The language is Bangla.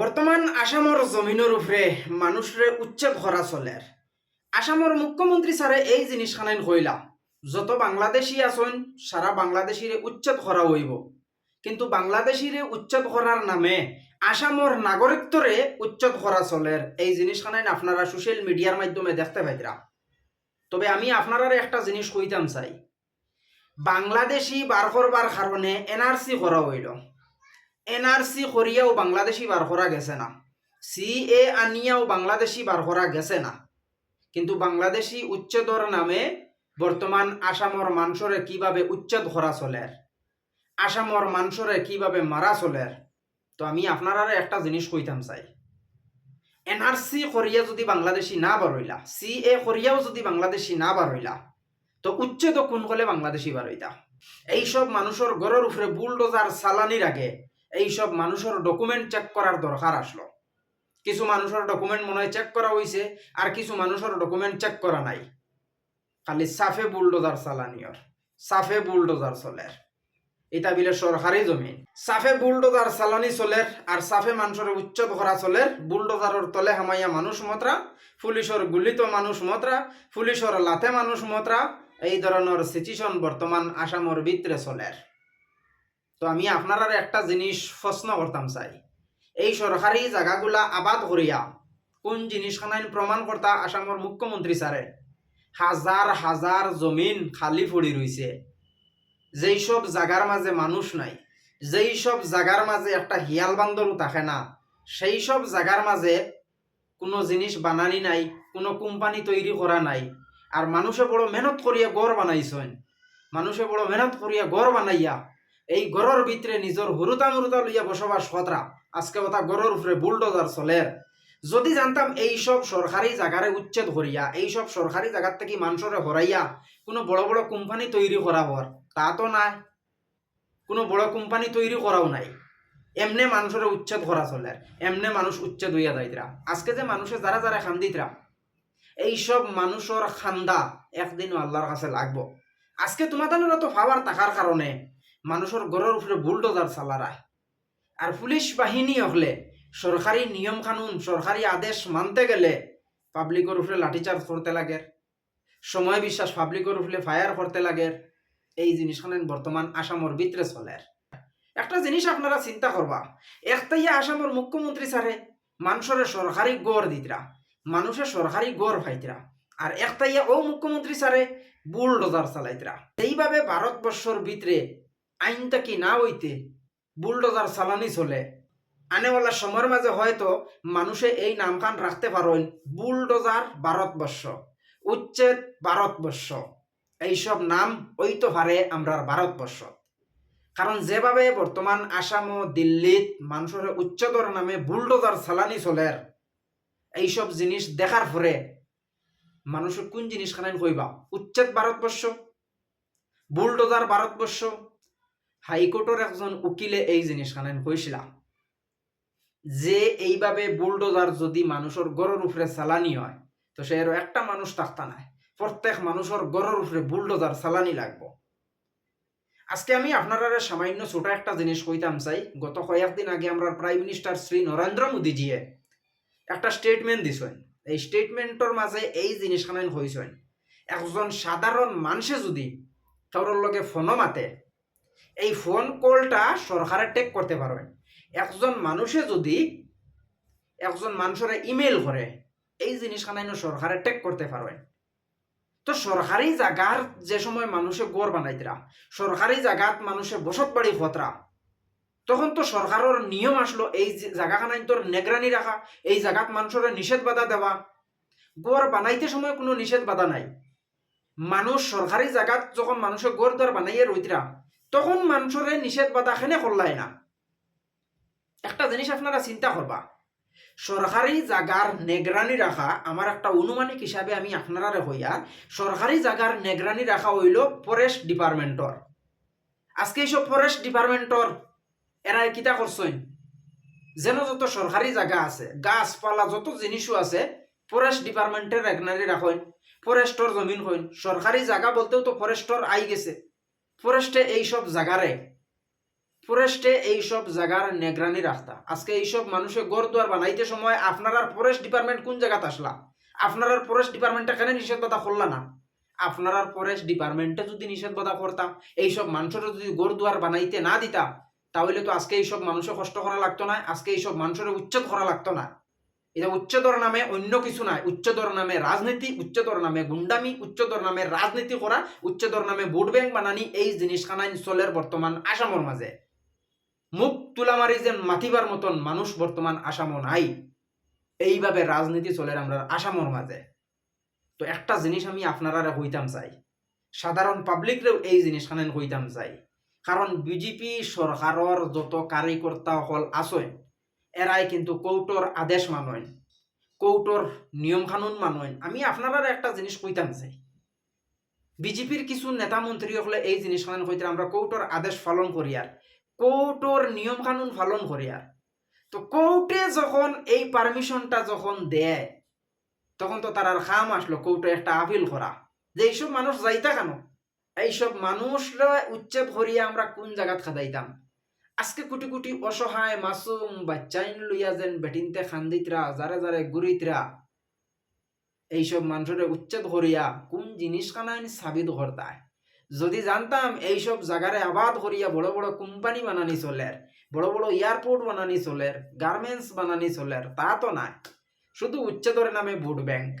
বর্তমান আসামর জমিনের উপরে মানুষরে উচ্ছেদ করা চলে। আসামর মুখ্যমন্ত্রী স্যারে এই জিনিস খানাইন কইলা যত বাংলাদেশি আছেন সারা বাংলাদেশিরে উচ্ছেদ করা হইব। কিন্তু বাংলাদেশিরে উচ্ছেদ করার নামে আসামর নাগরিকত্বরে উচ্ছেদ করা চলের এই জিনিস খানাইন আপনারা সোশ্যাল মিডিয়ার মাধ্যমে দেখতে পাইতরা তবে আমি আপনারা একটা জিনিস কইতাম চাই। বাংলাদেশি বার করবার কারণে এনআরসি করা হইল। এনআরসি করিয়াও বাংলাদেশি বার করা গেছে না। সি এ আনিয়াও বাংলাদেশি বার করা গেছে না। কিন্তু বাংলাদেশি উচ্ছেদর নামে বর্তমান আসামর মানুষরে কীভাবে উচ্ছেদ করা চলের আসামর মানুষরে কীভাবে মারা চলের তো আমি আপনারা একটা জিনিস কইতাম চাই। এনআরসি করিয়া যদি বাংলাদেশি না বারইলা সি এ করিয়াও যদি বাংলাদেশি না বারইলা তো উচ্ছেদ কোন কলে বাংলাদেশি বারইতা এইসব মানুষের গড়ের উপরে বুলডোজার চালানির আগে এইসব মানুষের ডকুমেন্ট চেক করার দরকার আসলো। কিছু মানুষের ডকুমেন্ট মনে হয় চেক করা হয়েছে আর কিছু মানুষের ডকুমেন্ট চেক করা নাই। খালি সাফে বুলডোজার চালানিয়র সাফে বুলডোজার চলের এটা বিলে সরকারি জমিন। সাফে বুলডোজার চালানি চলের আর সাফে মানুষের উচ্ছেদ করা চলের বুলডোজারের তলে হামাইয়া মানুষ মতরা, পুলিশের গুলিত মানুষ মতরা, পুলিশের লাথে মানুষ মতরা, এই ধরনের সিচুয়েশন বর্তমান আসামর ভিতরে চলের তো আমি আপনারা একটা জিনিস প্রশ্ন করতাম, চাই। এই সরকারি জায়গাগুলা আবাদ করিয়া কোন জিনিস খানাইন প্রমাণ করতা আসামর মুখ্যমন্ত্রী স্যারে হাজার হাজার জমিন খালি পড়ি রইছে যেই সব জাগার মাঝে মানুষ নাই, যেই সব জাগার মাঝে একটা হিয়াল বান্দরও থাকে না, সেই সব জাগার মাঝে কোনো জিনিস বানানি নাই, কোনো কোম্পানি তৈরি করা নাই। আর মানুষে বড় মেহনত করিয়া গড় বানাইছেন। মানুষে বড় মেহনত করিয়া গড় বানাইয়া এই গড়ের ভিতরে নিজের হুরুতা মুরুতা লইয়া বসবাস কতরা আজকে কথা গড়ের উপরে বুলডোজার চলের যদি জানতাম এই সব সরকারি জায়গারে উচ্ছেদ করিয়া এই সব সরকারি জায়গার থেকে মানুষরে হরাইয়া কোনো বড় বড় কোম্পানি তৈরি করাবর তা তো নাই। কোনো বড় কোম্পানি তৈরি করাও নাই। এমনে মানুষের উচ্ছেদ করা চলে, এমনে মানুষ উচ্ছেদ হইয়া যাইতরা আজকে যে মানুষে যারা যারা খান্দিতরা এইসব মানুষের খান্দা একদিনও আল্লাহর কাছে লাগবো। আজকে তোমাদের তো ফাওয়ার থাকার কারণে মানুষের গড়ের উপরে বুলডোজার চালারায় আর পুলিশ বাহিনী হলে সরকারি নিয়ম কানুন সরকারি আদেশ মানতে গেলে পাবলিকের উপরে লাঠিচার্জ করতে লাগে। সময় বিশ্বাস পাবলিকের উপরে ফায়ার করতে লাগে। এই জিনিসখান বর্তমান আসামর ভিতরে চলে। একটা জিনিস আপনারা চিন্তা করবা একটাইয়া আসামর মুখ্যমন্ত্রী স্যারে মানুষের সরকারি গড় দিতরা মানুষের সরকারি গড় পাইতরা আর একটাইয়া ও মুখ্যমন্ত্রী স্যারে বুলডোজার চালাইতরা এইভাবে ভারতবর্ষর ভিতরে আইনটা কি না হইতে বুলডোজার চালানি চলে। আনেওয়ালা সময়ের মাঝে হয়তো মানুষে এই নামখান রাখতে পারেন বুলডোজার ভারতবর্ষ উচ্ছেদ ভারতবর্ষ এইসব নাম ওইতো পারে আমরা ভারতবর্ষ কারণ যেভাবে বর্তমান আসাম ও দিল্লিত মানুষের উচ্ছেদর নামে বুলডোজার চালানি চলের এইসব জিনিস দেখার পরে মানুষের কোন জিনিস খানাইন কইবা উচ্ছেদ ভারতবর্ষ বুলডোজার ভারতবর্ষ হাইকোর্টের একজন উকিলে এই জিনিস খানাইন কইছিলা যে এইভাবে বুলডোজার যদি মানুষের গড়ের উপরে চালানি হয়, তো সে একটা মানুষ থাকতা নাই। প্রত্যেক মানুষের গড়ের উপরে বুলডোজার চালানি লাগবো। আজকে আমি আপনারা সামান্য ছোট একটা জিনিস কইতাম চাই। গত কয়েকদিন আগে আমরা প্রাইম মিনিস্টার শ্রী নরেন্দ্র মোদীজিয়ে একটা স্টেটমেন্ট দিছেন। এই স্টেটমেন্টর মাঝে এই জিনিসখান হয়েছেন একজন সাধারণ মানুষে যদি কারোর লগে ফোনও মাতে এই ফোন কলটা সরকারে টেক করতে পারবেন একজন মানুষে যদি একজন মানুষের ইমেল করে, এই জিনিসখান সরকারে টেক করতে পারবেন তো সরকারি জায়গার যে সময় মানুষে গড় বানাইতরা, সরকারি জায়গাত মানুষে বসত বাড়ি ফতরা তখন তো সরকারের নিয়ম আসলো, এই জায়গাখানাই তোর নেগরানি রাখা, এই জায়গাত মানুষের নিষেধ বাধা দেওয়া। গড় বানাইতে সময় কোনো নিষেধ বাধা নাই। মানুষ সরকারি জায়গাত যখন মানুষের গড় দর বানাইয়ে রইতরা তখন মানুষের নিষেধ বাধা খেনে করলাই না। একটা জিনিস আপনারা চিন্তা করবা। সরকারি জাগার নেগরানি রাখা আমার একটা অনুমানিক হিসাবে আমি আপনারা হইয়া সরকারি জাগার নেগরানি রাখা হইল ফরেস্ট ডিপার্টমেন্টর আজকে এইসব ফরেস্ট ডিপার্টমেন্টর এরা কিতা করছেন? যেন যত সরকারি জায়গা আছে, গাছপালা, যত জিনিসও আছে, ফরেস্ট ডিপার্টমেন্টের নেগরানি রাখেন ফরেস্টর জমিন হইন। সরকারি জায়গা বলতেও তো ফরেস্টর আই গেছে। ফরেস্টে এইসব জাগারে ফরেস্টে এইসব জায়গার নেগরানি রাখতা। আজকে এইসব মানুষে গড় দুয়ার বানাইতে সময় আপনার আর ফরেস্ট ডিপার্টমেন্ট কোন জায়গাতে আসলা? আপনার আর ফরেস্ট ডিপার্টমেন্টটা কেন নিষেধবাধা করলা না? আপনার আর ফরেস্ট ডিপার্টমেন্টে যদি নিষেধবাধা করতাম, এইসব মানুষের যদি গড় দুয়ার বানাইতে না দিতা, তাহলে তো আজকে এইসব মানুষের কষ্ট করা লাগতো না, আজকে এইসব মানুষের উচ্ছেদ করা লাগতো না। এটা উচ্চতর নামে অন্য কিছু নাই উচ্চতর নামে রাজনীতি উচ্চতর নামে গুন্ডামি উচ্চতর নামে রাজনীতি করা উচ্চতর নামে ভোট ব্যাংক বানানি এই জিনিসখানাই চলের বর্তমান আসামর মাঝে। মুখ তুলামারি যে মাতিবার মতন মানুষ বর্তমান আসামও নাই। এইভাবে রাজনীতি চলে আমরা আসামর মাঝে। তো একটা জিনিস আমি আপনারা হইতাম চাই। সাধারণ পাবলিকরেও এই জিনিসখানে হইতাম চাই। কারণ বিজেপি সরকারের যত কার্যকর্তা হল আছে এরাই কিন্তু কৌটোর আদেশ মানয় কৌটোর নিয়ম কানুন মানয় আমি আপনারা একটা জিনিস কইতাম চাই বিজেপির কিছু নেতা মন্ত্রী হলে এই জিনিসখান কইতে আমরা কৌটোর আদেশ পালন করি আর। কৌটোর নিয়ম কানুন পালন করি আর। তো কোর্টে যখন এই পারমিশনটা যখন দেয়, তখন তো তার আর খাম আসলো কোর্টে একটা আপিল করা যে এইসব মানুষ যাইতা কেন? এইসব মানুষরা উচ্ছেদ করিয়া আমরা কোন জায়গাত খাদাইতাম আজকে কোটি কোটি অসহায়, মাসুম, বাচ্চাইন লইয়া যেন বেটিনতে খান্দিতরা যারে যারে গুরিতরা এইসব মানুষের উচ্ছেদ করিয়া কোন জিনিস কানাইন সাবিত করতায়। যদি জানতাম এইসব জায়গারে আবাদ করিয়া বড় বড় কোম্পানি বানানি চলের, বড় বড় এয়ারপোর্ট বানানি চলের, গার্মেন্টস বানানি চলের, তা তো নাই। শুধু উচ্ছেদর নামে ভোট ব্যাংক।